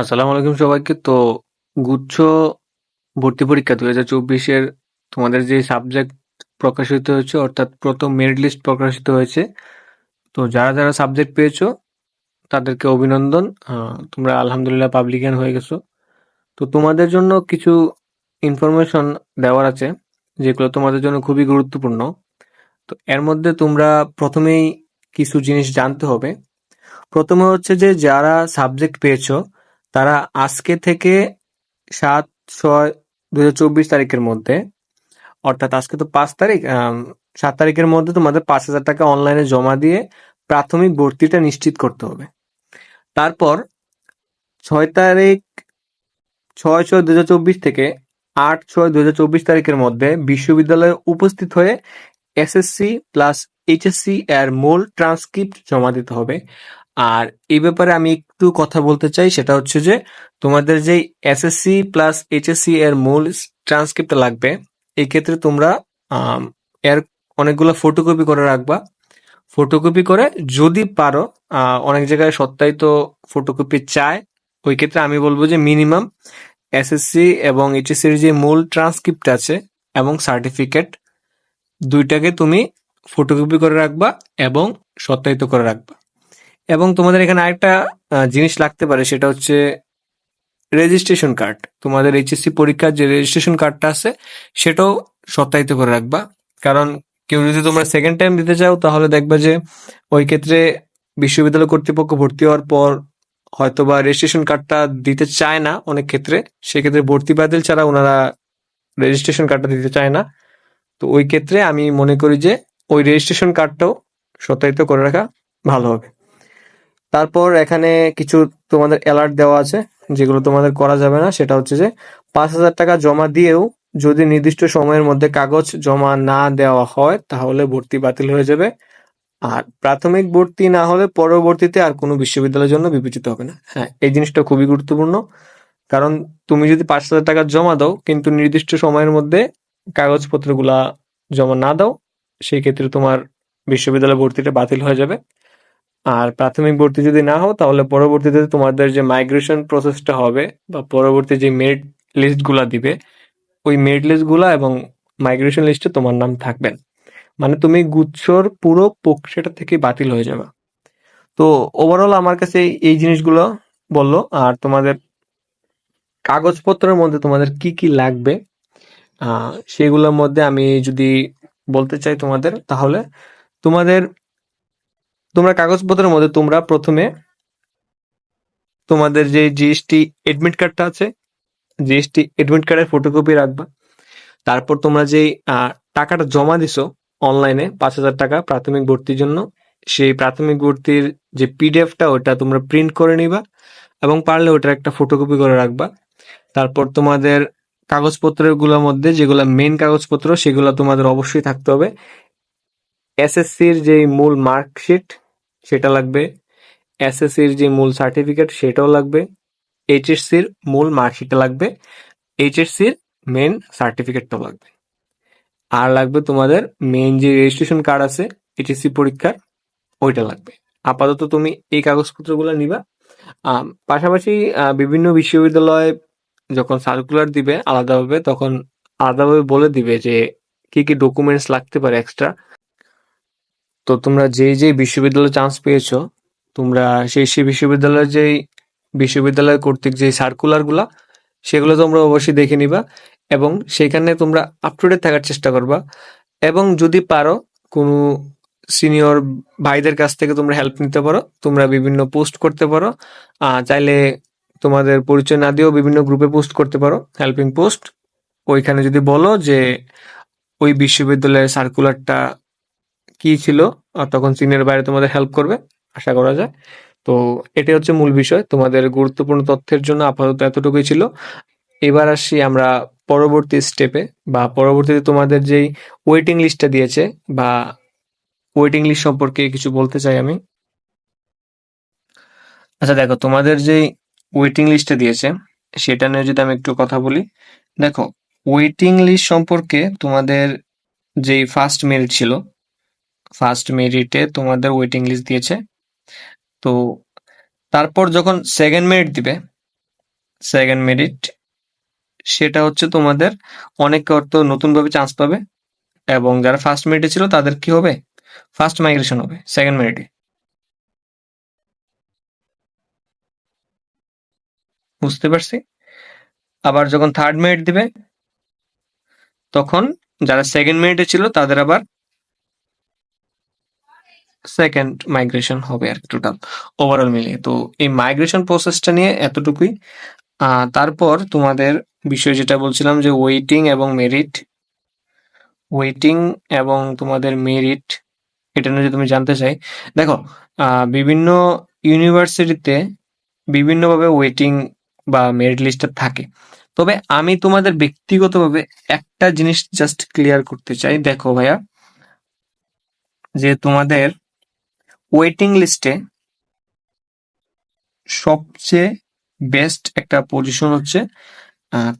আসসালামু আলাইকুম সবাইকে। তো গুচ্ছ ভর্তি পরীক্ষা দু হাজার চব্বিশের তোমাদের যে সাবজেক্ট প্রকাশিত হয়েছে, অর্থাৎ প্রথম মেরিট লিস্ট প্রকাশিত হয়েছে, তো যারা যারা সাবজেক্ট পেয়েছ, তাদেরকে অভিনন্দন। তোমরা আলহামদুলিল্লাহ পাবলিকান হয়ে গেছো। তো তোমাদের জন্য কিছু ইনফরমেশন দেওয়ার আছে, যেগুলো তোমাদের জন্য খুবই গুরুত্বপূর্ণ। তো এর মধ্যে তোমরা প্রথমেই কিছু জিনিস জানতে হবে। প্রথমে হচ্ছে যে যারা সাবজেক্ট পেয়েছ তারা আজকে থেকে সাত, ছয় দু তারিখের মধ্যে, অর্থাৎ আজকে তো পাঁচ তারিখ সাত তারিখের মধ্যে তোমাদের পাঁচ হাজার টাকা অনলাইনে জমা দিয়ে প্রাথমিক ভর্তিটা নিশ্চিত করতে হবে। তারপর ছয় তারিখ, ছয় ছয় দু থেকে আট, ছয় দু চব্বিশ তারিখের মধ্যে বিশ্ববিদ্যালয়ে উপস্থিত হয়ে এসএসসি প্লাস এইচএসসি এর মূল ট্রান্সক্রিপ্ট জমা দিতে হবে। আর এই ব্যাপারে আমি একটু কথা বলতে চাই, সেটা হচ্ছে যে তোমাদের যেই এসএসসি প্লাস এইচএসসি এর মূল ট্রান্সক্রিপ্ট লাগবে, এই ক্ষেত্রে তোমরা এর অনেকগুলো ফটোকপি করে রাখবা। ফটোকপি করে যদি পারো অনেক জায়গায় সত্যায়িত ফটোকপি চায়, ওই ক্ষেত্রে আমি বলব যে মিনিমাম এসএসসি এবং এইচএসসি এর যে মূল ট্রান্সক্রিপ্ট আছে এবং সার্টিফিকেট দুইটাকে তুমি ফটোকপি করে রাখবা এবং সত্যায়িত করে রাখবা। এবং তোমাদের এখানে আরেকটা জিনিস লাগতে পারে, সেটা হচ্ছে রেজিস্ট্রেশন কার্ড তোমাদের এইচএসসি পরীক্ষার যে রেজিস্ট্রেশন কার্ডটা আছে, সেটাও সত্যায়িত করে রাখবা। কারণ কেউ যদি তোমরা সেকেন্ড টাইম দিতে চাও, তাহলে দেখবা যে ওই ক্ষেত্রে বিশ্ববিদ্যালয় কর্তৃপক্ষ ভর্তি হওয়ার পর হয়তোবা রেজিস্ট্রেশন কার্ডটা দিতে চায় না অনেক ক্ষেত্রে। সেক্ষেত্রে ভর্তি বাতিল ছাড়া ওনারা রেজিস্ট্রেশন কার্ডটা দিতে চায় না। তো ওই ক্ষেত্রে আমি মনে করি যে ওই রেজিস্ট্রেশন কার্ডটাও সত্যায়িত করে রাখা ভালো হবে। তারপর এখানে কিছু তোমাদের অ্যালার্ট দেওয়া আছে, যেগুলো তোমাদের করা যাবে না। সেটা হচ্ছে যে, পাঁচ হাজার টাকা জমা দিয়েও যদি নির্দিষ্ট সময়ের মধ্যে কাগজ জমা না দেওয়া হয়, তাহলে ভর্তি বাতিল হয়ে যাবে। আর প্রাথমিক ভর্তি না হলে পরবর্তীতে আর কোনো বিশ্ববিদ্যালয়ের জন্য বিবেচিত হবে না। হ্যাঁ এই জিনিসটা খুবই গুরুত্বপূর্ণ। কারণ তুমি যদি পাঁচ হাজার টাকা জমা দাও, কিন্তু নির্দিষ্ট সময়ের মধ্যে কাগজপত্রগুলা জমা না দাও, সেই ক্ষেত্রে তোমার বিশ্ববিদ্যালয় ভর্তিটা বাতিল হয়ে যাবে। আর প্রাথমিক ভর্তি যদি না হও, তাহলে পরবর্তীতে তোমাদের যে মাইগ্রেশন প্রসেসটা হবে বা পরবর্তী যে মেরিট লিস্টগুলা দিবে, ওই মেরিট লিস্টগুলা এবং মাইগ্রেশন লিস্টে তোমার নাম থাকবে। মানে তুমি গুচ্ছর পুরো প্রক্রিয়াটা থেকে বাতিল হয়ে যাবে। তো ওভারঅল আমার কাছে এই জিনিসগুলো বলল, আর তোমাদের কাগজপত্রের মধ্যে তোমাদের কি কি লাগবে সেগুলোর মধ্যে আমি যদি বলতে চাই তোমাদের, তাহলে তোমাদের তোমরা কাগজপত্রের মধ্যে তোমরা প্রথমে তোমাদের যে জিএসটি এডমিট কার্ডটা আছে, জিএসটি এডমিট কার্ডের ফটোকপি রাখবা। তারপর তোমরা যে টাকাটা জমা দিছো অনলাইনে পাঁচ হাজার টাকা প্রাথমিক ভর্তির জন্য, সেই প্রাথমিক ভর্তির যে পিডিএফটা ওটা তোমরা প্রিন্ট করে নিবা এবং পারলে ওটার একটা ফটোকপি করে রাখবা। তারপর তোমাদের কাগজপত্রগুলোর মধ্যে যেগুলো মেন কাগজপত্র, সেগুলো তোমাদের অবশ্যই থাকতে হবে। এসএসসির যে মূল মার্কশিট সেটা লাগবে। এসএসসির যে মূল সার্টিফিকেট সেটাও লাগবে। এইচএসসির মূল মার্কশিটটা লাগবে। এইচএসসির মেন সার্টিফিকেটটাও লাগবে। আর লাগবে তোমাদের মেইন যে রেজিস্ট্রেশন কার্ড আছে এইচএসসি পরীক্ষার, ওইটা লাগবে। আপাতত তুমি এই কাগজপত্রগুলো নিবা। পাশাপাশি বিভিন্ন বিশ্ববিদ্যালয় যখন সার্কুলার দিবে আলাদাভাবে, তখন আলাদাভাবে বলে দিবে যে কি কি ডকুমেন্টস লাগতে পারে এক্সট্রা তো তোমরা যে যে বিশ্ববিদ্যালয়ে চান্স পেয়েছ, তোমরা সেই সেই বিশ্ববিদ্যালয়ের যেই বিশ্ববিদ্যালয় কর্তৃক যে সার্কুলারগুলা, সেগুলো তোমরা অবশ্যই দেখে নিবা এবং সেখানে তোমরা আপ টু ডেট থাকার চেষ্টা করবা এবং যদি পারো, কোনো সিনিয়র ভাইদের কাছ থেকে তোমরা হেল্প নিতে পারো, তোমরা বিভিন্ন পোস্ট করতে পারো চাইলে তোমাদের পরিচয় না দিয়েও বিভিন্ন গ্রুপে পোস্ট করতে পারো হেল্পিং পোস্ট ওইখানে যদি বলো যে ওই বিশ্ববিদ্যালয়ের সার্কুলারটা কি ছিল? আর তখন সিনিয়র বাইরে তোমাদের হেল্প করবে, আশা করা যায়। তো এটাই হচ্ছে মূল বিষয়। তোমাদের গুরুত্বপূর্ণ তথ্যের জন্য আপাতত এতটুকুই ছিল। এবার আসি আমরা পরবর্তী স্টেপে বা পরবর্তীতে তোমাদের যেই ওয়েটিং লিস্টটা দিয়েছে, বা ওয়েটিং লিস্ট সম্পর্কে কিছু বলতে চাই আমি। আচ্ছা দেখো, তোমাদের যেই ওয়েটিং লিস্টটা দিয়েছে, সেটা নিয়ে যদি আমি একটু কথা বলি। দেখো ওয়েটিং লিস্ট সম্পর্কে তোমাদের যেই ফার্স্ট মেরিট ছিল ফার্স্ট মেরিটে তোমাদের ওয়েটিং লিস্ট দিয়েছে। তো তারপর যখন সেকেন্ড মেরিট দিবে সেকেন্ড মেরিট সেটা হচ্ছে তোমাদের অনেক অর্থ নতুনভাবে চান্স পাবে এবং যারা ফার্স্ট মেরিটে ছিল তাদের কি হবে? ফার্স্ট মাইগ্রেশন হবে সেকেন্ড মেরিটে বুঝতে পারছি? আবার যখন থার্ড মেরিট দিবে, তখন যারা সেকেন্ড মিনিটে ছিল তাদের আবার সেকেন্ড মাইগ্রেশন হবে আর টোটাল ওভারঅল মিলিয়ে। তো এই মাইগ্রেশন প্রসেসটা নিয়ে এতটুকুই। তারপর তোমাদের বিষয় যেটা বলছিলাম যে ওয়েটিং এবং মেরিট ওয়েটিং এবং তোমাদের মেরিট এটা নিয়ে তুমি জানতে চাই, দেখো বিভিন্ন ইউনিভার্সিটিতে বিভিন্নভাবে ওয়েটিং বা মেরিট লিস্টটা থাকে। তবে আমি তোমাদের ব্যক্তিগতভাবে একটা জিনিস জাস্ট ক্লিয়ার করতে চাই। দেখো ভাইয়া, যে তোমাদের ওয়েটিং লিস্টে সবচেয়ে বেস্ট একটা পজিশন হচ্ছে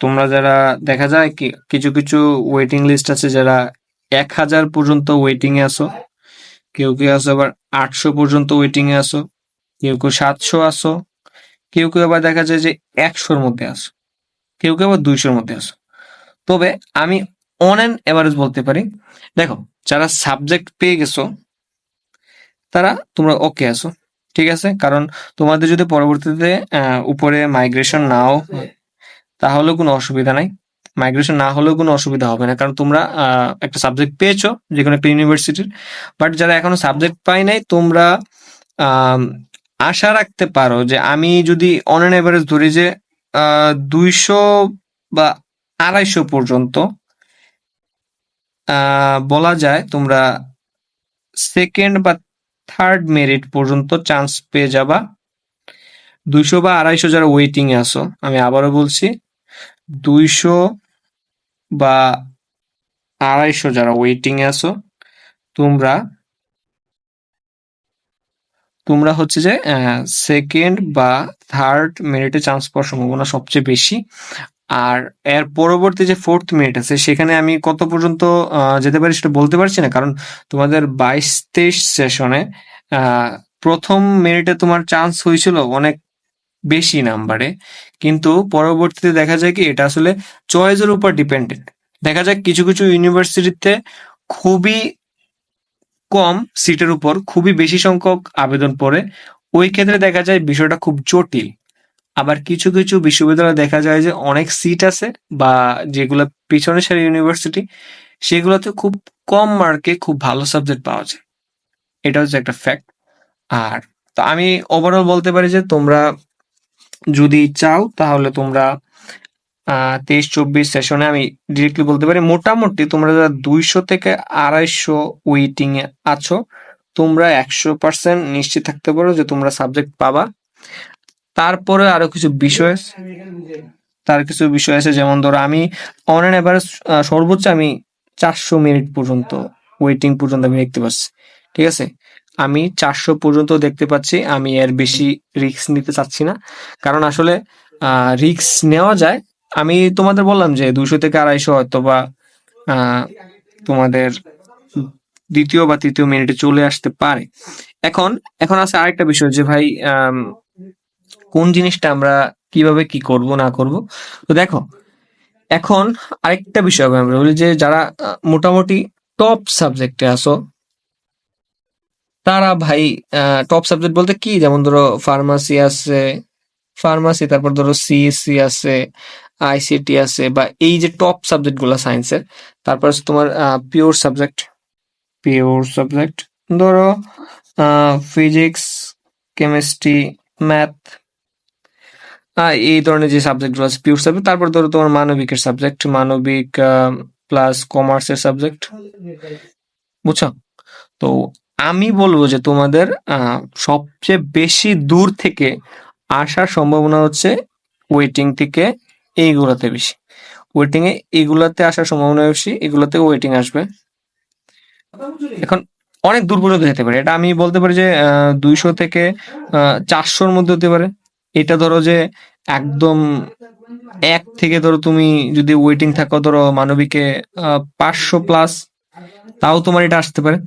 তোমরা যারা দেখা যায় কি, কিছু কিছু ওয়েটিং লিস্ট আছে যারা এক হাজার পর্যন্ত ওয়েটিং এ আসো কেউ কেউ আসো আবার আটশো পর্যন্ত ওয়েটিং এ আসো কেউ কেউ সাতশো আসো কেউ কেউ আবার দেখা যায় যে একশোর মধ্যে আসো কেউ কেউ আবার দুইশোর মধ্যে আসো তবে আমি অন অ্যান্ড এভারেজ বলতে পারি, দেখো, যারা সাবজেক্ট পেয়ে গেছো তারা তোমরা ওকে আছো, ঠিক আছে? কারণ তোমাদের যদি পরবর্তীতে উপরে মাইগ্রেশন নাও তাহলেও কোনো অসুবিধা নাই। মাইগ্রেশন না হলেও কোনো অসুবিধা হবে না। কারণ তোমরা একটা সাবজেক্ট পেয়েছ যে কোনো একটা ইউনিভার্সিটির বাট যারা এখনও সাবজেক্ট পাই নাই, তোমরা আশা রাখতে পারো যে আমি যদি অন অ্যান এভারেজ ধরি যে দুইশো বা আড়াইশো পর্যন্ত বলা যায় তোমরা সেকেন্ড বা থার্ড মেরিট পর্যন্ত চান্স পেয়ে যাবা। দুইশো বা আড়াইশো যারা ওয়েটিং এ আসো আমি আবারও বলছি, দুইশো বা আড়াইশো যারা ওয়েটিং এ আসো তোমরা তোমরা হচ্ছে যে সেকেন্ড বা থার্ড মেরিটে চান্স পাওয়ার সম্ভাবনা সবচেয়ে বেশি। আর এর পরবর্তী যে ফোর্থ মিনিট আছে, সেখানে আমি কত পর্যন্ত যেতে পারি সেটা বলতে পারছি না, কারণ তোমাদের বাইশ তেইশ সেশনে প্রথম মিনিটে তোমার চান্স হয়েছিল অনেক বেশি নাম্বারে কিন্তু পরবর্তীতে দেখা যায় কি, এটা আসলে চয়েসের উপর ডিপেন্ডেন্ট দেখা যায় কিছু কিছু ইউনিভার্সিটিতে খুবই কম সিটের উপর, খুবই বেশি সংখ্যক আবেদন পড়ে, ওই ক্ষেত্রে দেখা যায় বিষয়টা খুব জটিল। আবার কিছু কিছু বিশ্ববিদ্যালয়ে দেখা যায় যে অনেক সিট আছে বা যেগুলো পিছনে সারি ইউনিভার্সিটি সেগুলোতে খুব কম মার্কে খুব ভালো সাবজেক্ট পাওয়া যায়। এটা হচ্ছে একটা ফ্যাক্ট আর তো আমি ওভারঅল বলতে পারি যে তোমরা যদি চাও তাহলে তোমরা তেইশ চব্বিশ সেশনে আমি ডিরেক্টলি বলতে পারি মোটামুটি তোমরা যারা দুইশো থেকে আড়াইশো ওয়েটিং এ আছো, তোমরা একশো পার্সেন্ট নিশ্চিত থাকতে পারো যে তোমরা সাবজেক্ট পাবা। তারপরে আরও কিছু বিষয়। তার কিছু বিষয় আছে, যেমন ধরো আমি অন অ্যান্ড এভারেজ সর্বোচ্চ আমি চারশো মিনিট পর্যন্ত ওয়েটিং পর্যন্ত আমি দেখতে পাচ্ছি, ঠিক আছে? আমি চারশো পর্যন্ত দেখতে পাচ্ছি, আমি এর বেশি রিস্ক নিতে চাচ্ছি না। কারণ আসলে রিস্ক নেওয়া যায়। আমি তোমাদের বললাম যে দুশো থেকে আড়াইশো হয়তো বা তোমাদের দ্বিতীয় বা তৃতীয় মিনিটে চলে আসতে পারে। এখন এখন আছে আরেকটা বিষয় যে ভাই কোন জিনিসটা আমরা কীভাবে কি করব, না করব? তো দেখো, এখন আরেকটা বিষয় আমরা বলি যে যারা মোটামুটি টপ সাবজেক্টে আসো তারা ভাই টপ সাবজেক্ট বলতে কি? যেমন ধরো ফার্মাসি আছে ফার্মাসি তারপর ধরো সিএসসি আছে আইসিটি আছে, বা এই যে টপ সাবজেক্টগুলো সায়েন্সের তারপর তোমার পিওর সাবজেক্ট পিওর সাবজেক্ট ধরো ফিজিক্স কেমিস্ট্রি ম্যাথ এই ধরনের যে সাবজেক্টগুলো আছে পিওর সাবজেক্ট তারপর ধরো তোমার মানবিকের সাবজেক্ট মানবিক প্লাস কমার্সের সাবজেক্ট বুঝছ? তো আমি বলব যে তোমাদের সবচেয়ে বেশি দূর থেকে আসার সম্ভাবনা হচ্ছে ওয়েটিং থেকে এইগুলাতে বেশি। ওয়েটিং এ এইগুলাতে আসার সম্ভাবনা বেশি, এগুলাতে ওয়েটিং আসবে। এখন অনেক দূর পর্যন্ত যেতে পারে। এটা আমি বলতে পারি যে দুইশো থেকে চারশোর মধ্যে হতে পারে। এটা ধরো যে একদম এক থেকে ধরো তুমি যদি ওয়েটিং থাকো ধরো মানবিকে পাঁচশো প্লাস তাও তোমার এটা আসতে পারে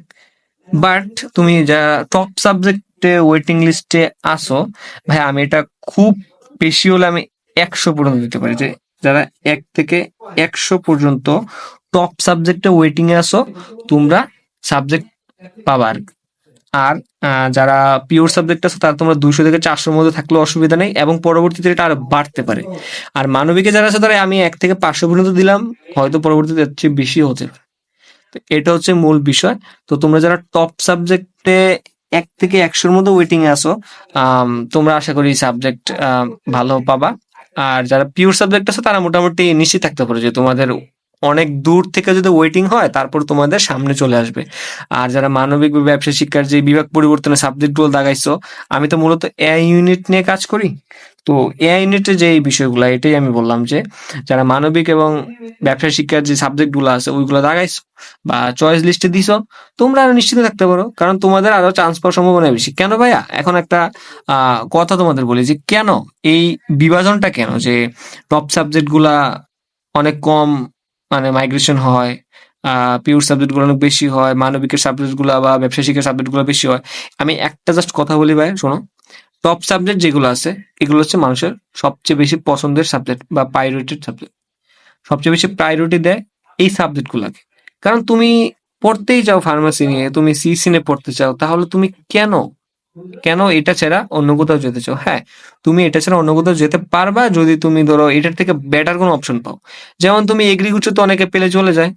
বাট তুমি যা টপ সাবজেক্টে ওয়েটিং লিস্টে আসো, ভাই আমি এটা খুব বেশি হলে আমি একশো পর্যন্ত দিতে পারি যে যারা এক থেকে একশো পর্যন্ত টপ সাবজেক্টে ওয়েটিং এ আসো, তোমরা সাবজেক্ট পাবা আর। আর যারা পিওর সাবজেক্ট আছে, তারা তোমরা দুশো থেকে চারশোর মধ্যে থাকলে অসুবিধা নেই এবং পরবর্তীতে এটা আরও বাড়তে পারে। আর মানবিকে যারা আছে, তারা আমি এক থেকে পাঁচশো পর্যন্ত দিলাম, হয়তো পরবর্তীতে এর চেয়ে বেশি হতে পারে। এটা হচ্ছে মূল বিষয়। তো তোমরা যারা টপ সাবজেক্টে এক থেকে একশোর মধ্যে ওয়েটিং এ আসো তোমরা আশা করি সাবজেক্ট ভালো পাবা। আর যারা পিওর সাবজেক্ট আছে, তারা মোটামুটি নিশ্চিত থাকতে পারো যে তোমাদের অনেক দূর থেকে যদি ওয়েটিং হয়, তারপর তোমাদের সামনে চলে আসবে। আর যারা মানবিক বা ব্যবসা শিক্ষার যে বিভাগ পরিবর্তনের সাবজেক্টগুলো দাগাইছো আমি তো মূলত এ ইউনিট নিয়ে কাজ করি। তো এআই ইউনিটে যে এই বিষয়গুলো, এটাই আমি বললাম যে, যারা মানবিক এবং ব্যবসা শিক্ষার যে সাবজেক্টগুলো আছে, ওইগুলো দাগাইছো বা চয়েস লিস্টে দিছো, তোমরা আরও নিশ্চিত থাকতে পারো। কারণ তোমাদের আরও চান্স পাওয়ার সম্ভাবনা বেশি। কেন ভাইয়া? এখন একটা কথা তোমাদের বলি যে, কেন? এই বিভাজনটা কেন? যে টপ সাবজেক্টগুলা অনেক কম মানে মাইগ্রেশন হয় পিওর সাবজেক্টগুলো অনেক বেশি হয়, মানবিকের সাবজেক্টগুলা বা ব্যবসা শিক্ষার সাবজেক্টগুলো বেশি হয়। আমি একটা জাস্ট কথা বলি ভাই, শোনো। টপ সাবজেক্ট যেগুলো আছে, এগুলো হচ্ছে মানুষের সবচেয়ে বেশি পছন্দের সাবজেক্ট বা প্রায়োরিটির সাবজেক্ট সবচেয়ে বেশি প্রায়োরিটি দেয় এই সাবজেক্ট গুলাকে। কারণ তুমি পড়তেই চাও ফার্মাসি নিয়ে, তুমি সিসি নিয়ে পড়তে চাও, তাহলে তুমি কেন কেন এটা ছাড়া অন্য কোথাও যেতে চাও? হ্যাঁ তুমি এটা ছাড়া অন্য কোথাও যেতে পারবা যদি তুমি ধরো এটার থেকে বেটার কোনো অপশন পাও। যেমন তুমি এগ্রিগুচ্ছ তো অনেকে পেলে চলে যায়,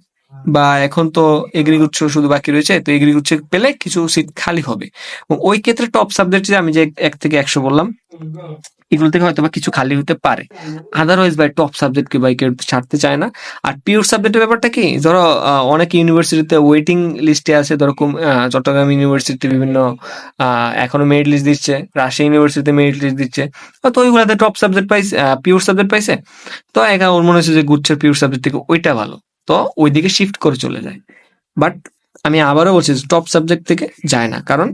বা এখন তো এগ্রিগুচ্ছ শুধু বাকি রয়েছে, তো এগ্রিগুচ্ছ পেলে কিছু সিট খালি হবে। ওই ক্ষেত্রে টপ সাবজেক্ট যে আমি যে এক থেকে একশো বললাম এগুলো থেকে হয়তো বা কিছু খালি হতে পারে। আদারওয়াইজ ভাই টপ সাবজেক্টকে ভাই কেউ ছাড়তে চায় না। আর পিওর সাবজেক্টের ব্যাপারটা কি? ধরো অনেক ইউনিভার্সিটিতে ওয়েটিং লিস্টে আছে ধরো চট্টগ্রাম ইউনিভার্সিটি বিভিন্ন এখনও মেরিট লিস্ট দিচ্ছে রাশিয়া ইউনিভার্সিটিতে মেরিট লিস্ট দিচ্ছে। তো ওইগুলাতে টপ সাবজেক্ট পাইছে পিওর সাবজেক্ট পাইছে? তো একা ওর মনে হচ্ছে যে গুচ্ছের পিওর সাবজেক্ট থেকে ওইটা ভালো। তো ওইদিকে শিফট করে চলে যায়। বাট আমি আবারও বলছি টপ সাবজেক্ট থেকে যায় না। কারণ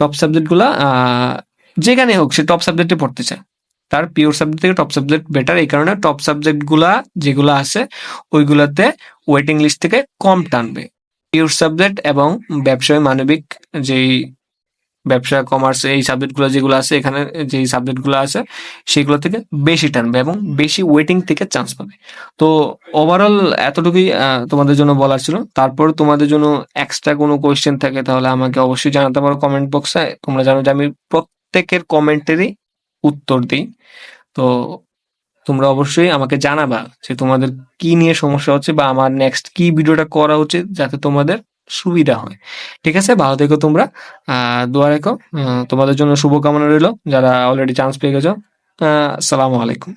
টপ সাবজেক্টগুলা আহ, যেখানে হোক সে টপ সাবজেক্টে পড়তে চায়। তার পিওর সাবজেক্ট থেকে টপ সাবজেক্ট বেটার এই কারণে টপ সাবজেক্টগুলা যেগুলো আছে, ওইগুলাতে ওয়েটিং লিস্ট থেকে কম টানবে। পিওর সাবজেক্ট এবং ব্যবসায় মানবিক যেই ব্যবসা কমার্স এই সাবজেক্টগুলো যেগুলো আছে, এখানে যে সাবজেক্টগুলো আছে, সেগুলো থেকে বেশি টানবে এবং বেশি ওয়েটিং থেকে চান্স পাবে। তো ওভারঅল এতটুকুই তোমাদের জন্য বলার ছিল। তারপর তোমাদের জন্য এক্সট্রা কোনো কোয়েশ্চেন থাকে তাহলে আমাকে অবশ্যই জানাতে পারো কমেন্ট বক্সে তোমরা জানো যে আমি প্রত্যেকের কমেন্টেরই উত্তর দিই। তো তোমরা অবশ্যই আমাকে জানাবা যে তোমাদের কি নিয়ে সমস্যা হচ্ছে বা আমার নেক্সট কি ভিডিওটা করা উচিত যাতে তোমাদের সুবিধা হয়। ঠিক আছে? ভালো থেকো তোমরা। দোয়া রেখো। তোমাদের জন্য শুভকামনা রইল। যারা অলরেডি চান্স পেয়ে গেছো আসসালামু আলাইকুম।